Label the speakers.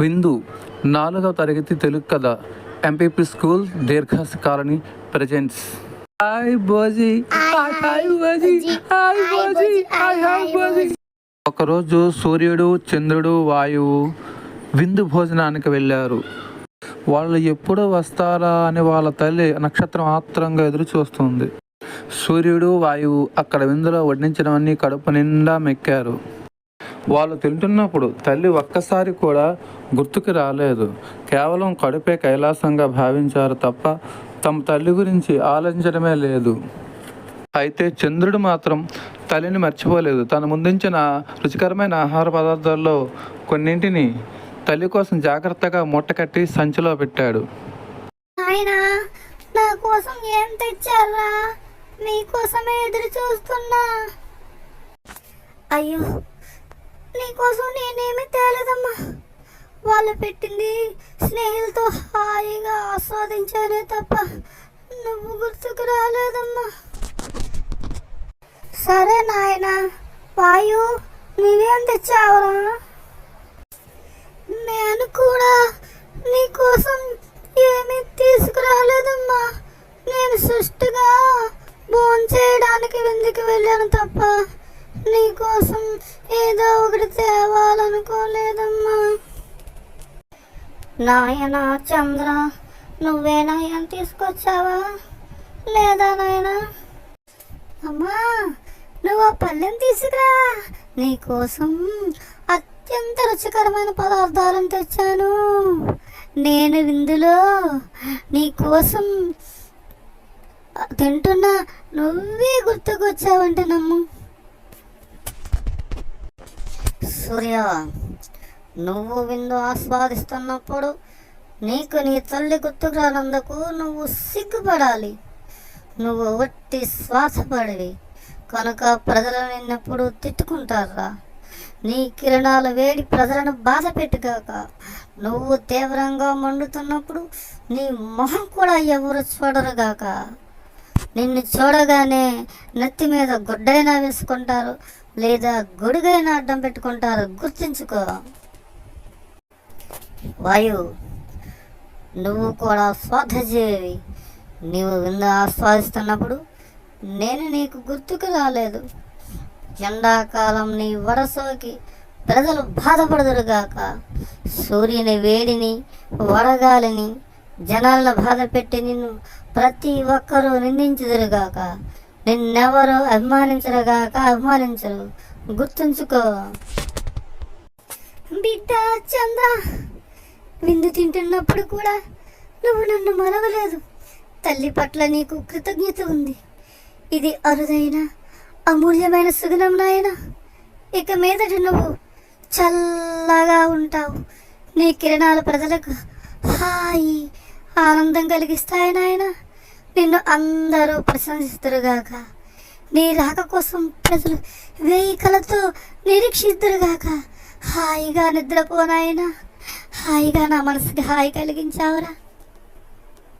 Speaker 1: విందు నాలుగవ తరగతి తెలుగు కథ ఎంపీపీ స్కూల్ దీర్ఘాస కాలనీ ప్రజెంట్స్ ఒకరోజు సూర్యుడు చంద్రుడు వాయువు విందు భోజనానికి వెళ్ళారు. వాళ్ళు ఎప్పుడు వస్తారా అని వాళ్ళ తల్లి నక్షత్రం ఆత్రంగా ఎదురు చూస్తుంది సూర్యుడు వాయువు అక్కడ విందులో వడ్డించడాన్ని కడుపు నిండా మెక్కారు. వాళ్ళు తింటున్నప్పుడు తల్లి ఒక్కసారి కూడా గుర్తుకు రాలేదు. కేవలం కడుపే కైలాసంగా భావించారు తప్ప తమ తల్లి గురించి ఆలోచించడమే లేదు. అయితే చంద్రుడు మాత్రం తల్లిని మర్చిపోలేదు. తను ముందుంచిన రుచికరమైన ఆహార పదార్థాల్లో కొన్నింటిని తల్లి కోసం జాగ్రత్తగా మూటకట్టి సంచిలో పెట్టాడు.
Speaker 2: నా కోసం ఏం తెచ్చారా? మీకోసమే ఎదురు చూస్తున్నా. అయ్యో నీకోసం నేనేమి తేలేదమ్మా. వాళ్ళు పెట్టింది స్నేహితులతో హాయిగా ఆస్వాదించానే తప్ప నువ్వు గుర్తుకు రాలేదమ్మా. సరే నాయన వాయు నువ్వేం తెచ్చావురా? నేను కూడా నీకోసం ఏమీ తీసుకురాలేదమ్మా. నేను సుష్టిగా భోంచేయడానికి విందుకు వెళ్ళాను తప్ప నీకోసం ఏ తేవాలనుకోలేదమ్మా. నాయనా చంద్ర నువ్వే నాయన తీసుకొచ్చావా? లేదా నాయనా? అమ్మా నువ్వు ఆ పళ్ళెం తీసుకురా. నీకోసం అత్యంత రుచికరమైన పదార్థాలను తెచ్చాను. నేను విందులో నీకోసం తింటున్నా నువ్వే గుర్తుకొచ్చావంటే నమ్ము సూర్య నువ్వు విందు ఆస్వాదిస్తున్నప్పుడు నీకు నీ తల్లి గుర్తుకు రానందుకు నువ్వు సిగ్గుపడాలి. నువ్వు ఒట్టి శ్వాసపడివి. కనుక ప్రజలు నిన్నప్పుడు తిట్టుకుంటారా నీ కిరణాల వేడి ప్రజలను బాధ పెట్టుగాక. నువ్వు తీవ్రంగా మండుతున్నప్పుడు నీ మొహం కూడా ఎవరు చూడరుగాక. నిన్ను చూడగానే నెత్తి మీద గుడ్డైనా వేసుకుంటారు. లేదా గొడుగైన అడ్డం పెట్టుకుంటారు గుర్తుంచుకో. వాయు నువ్వు కూడా స్వార్థజీవి. నీవు వింద ఆస్వాదిస్తున్నప్పుడు నేను నీకు గుర్తుకు రాలేదు. ఎండాకాలం నీ వరసోకి ప్రజలు బాధపడదురుగాక. సూర్యుని వేడిని వడగాలిని జనాలను బాధ పెట్టి నిన్ను ప్రతి ఒక్కరూ నిందించుదురుగాక. నిన్నెవరు అభిమానించరుగాక అభిమానించరు. గుర్తుంచుకో. బిడ్డ చంద్ర విందు తింటున్నప్పుడు కూడా నువ్వు నన్ను మరవలేదు. తల్లి పట్ల నీకు కృతజ్ఞత ఉంది. ఇది అరుదైన అమూల్యమైన సుగుణం నాయన. ఇక మీదట నువ్వు చల్లగా ఉంటావు. నీ కిరణాలు ప్రజలకు హాయి ఆనందం కలిగిస్తాయి నాయన. నిన్ను అందరూ ప్రశంసిస్తురుగాక నీ రాక కోసం ప్రజలు వేయి కలతో నిరీక్షిద్దురుగాక హాయిగా నిద్రపోనాయన. హాయిగా నా మనసుకి హాయి కలిగించావురా.